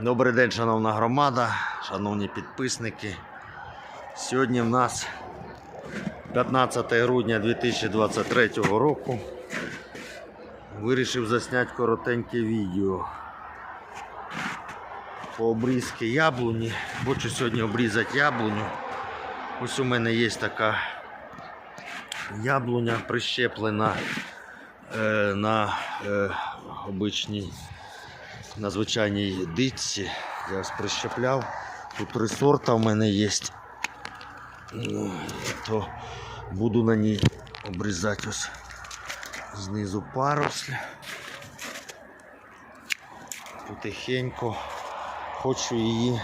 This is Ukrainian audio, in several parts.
Добрий день, шановна громада, шановні підписники. Сьогодні в нас 15 грудня 2023 року. Вирішив засняти коротеньке відео по обрізки яблуні. Хочу сьогодні обрізати яблуню. Ось у мене є така яблуня прищеплена е, на е, обичній на звичайній дитці. Я ось прищепляв. Тут три сорта в мене є. Ну, То буду на ній обрізати ось знизу парусль. Потихеньку хочу її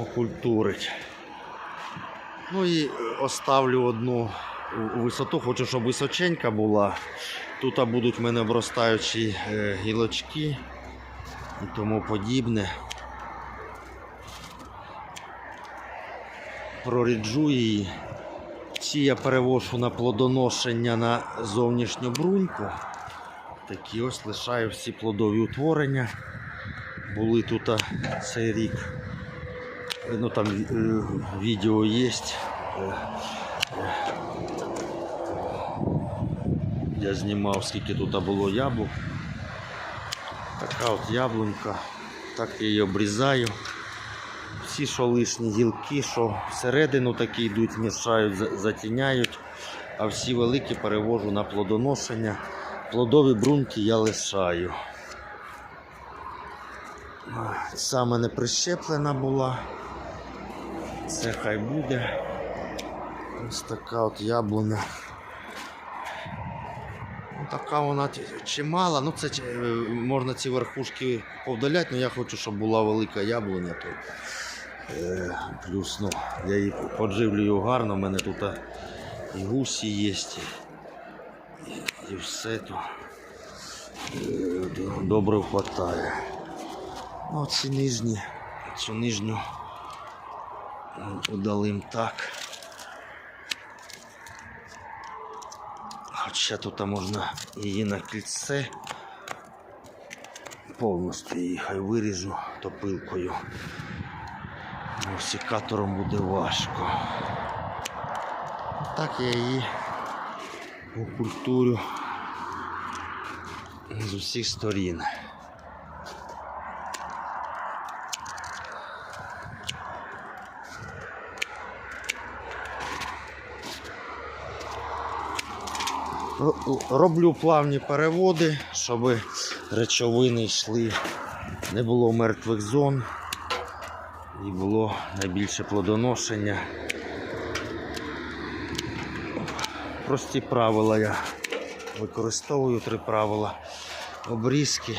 окультурити. Ну і оставлю одну у- висоту, хочу, щоб височенька була. Тут будуть в мене обростаючі е, гілочки і тому подібне. Проріджу її. Ці я перевожу на плодоношення на зовнішню бруньку. Такі ось лишаю всі плодові утворення. Були тут цей рік. Ну там е, відео є. Я знімав, скільки тут було яблук. Така от яблунька. Так я її обрізаю. Всі, що лишні гілки, що всередину такі йдуть, мішають, затіняють, а всі великі перевожу на плодоношення. Плодові брунки я лишаю. Саме не прищеплена була. Це хай буде. Ось така от яблуня. Ну, така вона чимала. Ну, це е, можна ці верхушки повдаляти, але я хочу, щоб була велика яблуня. То, е, плюс ну, я її подживлюю гарно, у мене тут і гусі є, і, і все то е, добре вистачає. Ну, ці нижні, цю нижню удалим так. Хоча тут можна її на кільце. Повністю її хай виріжу топилкою. усікатором буде важко. Так я її окультурю з усіх сторін. Роблю плавні переводи, щоб речовини йшли, не було мертвих зон і було найбільше плодоношення. Прості правила я використовую три правила обрізки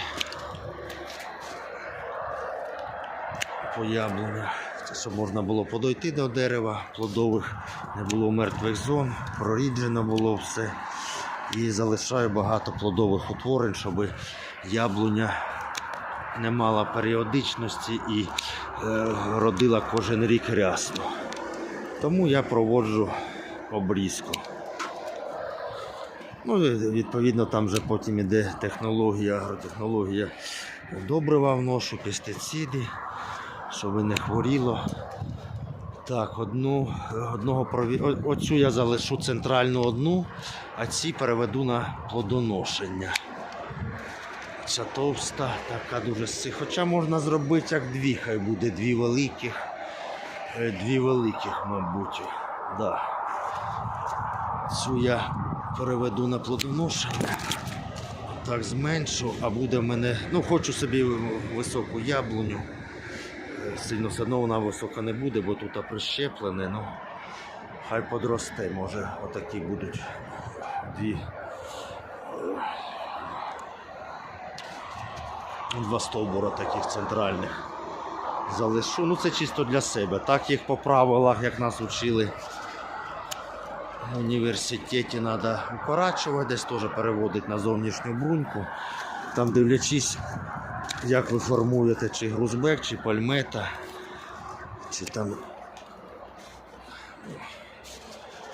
по яблунях. Щоб можна було подойти до дерева, плодових не було мертвих зон, проріджено було все. І залишаю багато плодових утворень, щоб яблуня не мала періодичності і е, родила кожен рік рясно. Тому я проводжу обрізку. Ну, відповідно, там вже потім іде технологія, агротехнологія добрива вношу, пестициди, щоб не хворіло. Так, одну, одного прові... о- Оцю я залишу центральну одну, а ці переведу на плодоношення. Ця товста, така дуже си. Хоча можна зробити як дві, хай буде дві великих. Е, Дві великих, мабуть. Да. Цю я переведу на плодоношення. Так, зменшу, а буде в мене. Ну, хочу собі високу яблуню. Сильно все одно вона висока не буде, бо тут прищеплене. Ну, хай подросте, може, отакі будуть дві. Два стовбура таких центральних. Залишу. Ну це чисто для себе. Так їх по правилах, як нас учили в університеті, треба укорачувати, десь теж переводити на зовнішню бруньку. Там дивлячись, як ви формуєте, чи грузбек, чи пальмета, чи там.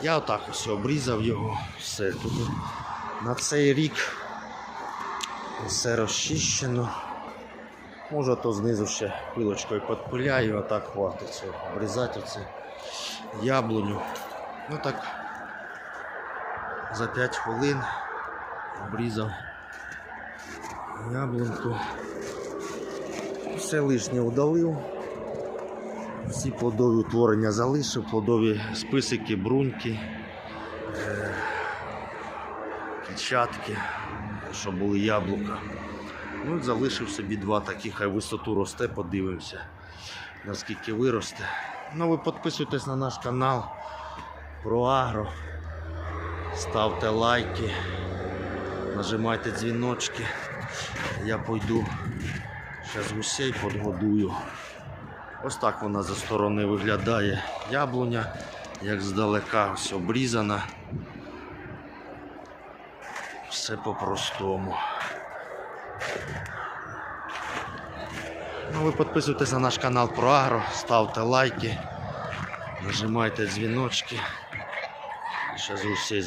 Я отак ось обрізав його. Все. Тут на цей рік Все розчищено. Може, то знизу ще пилочкою підпиляю, а так хватить. Обрізати оце яблуню. Ну так, за 5 хвилин обрізав яблунку. Все лишнє удалив. Всі плодові утворення залишив, плодові списики, бруньки, е, кільчатки, що були яблука. Ну, залишив собі два такі, хай висоту росте, подивимося, наскільки виросте. Ну, ви підписуйтесь на наш канал про агро. Ставте лайки, нажимайте дзвіночки. Я пойду зараз гусей подгодую. Ось так вона за сторони виглядає. Яблуня, як здалека, ось обрізана. Все по-простому. Ну, ви підписуйтесь на наш канал про Агро, ставте лайки, нажимайте дзвіночки. Зараз гусей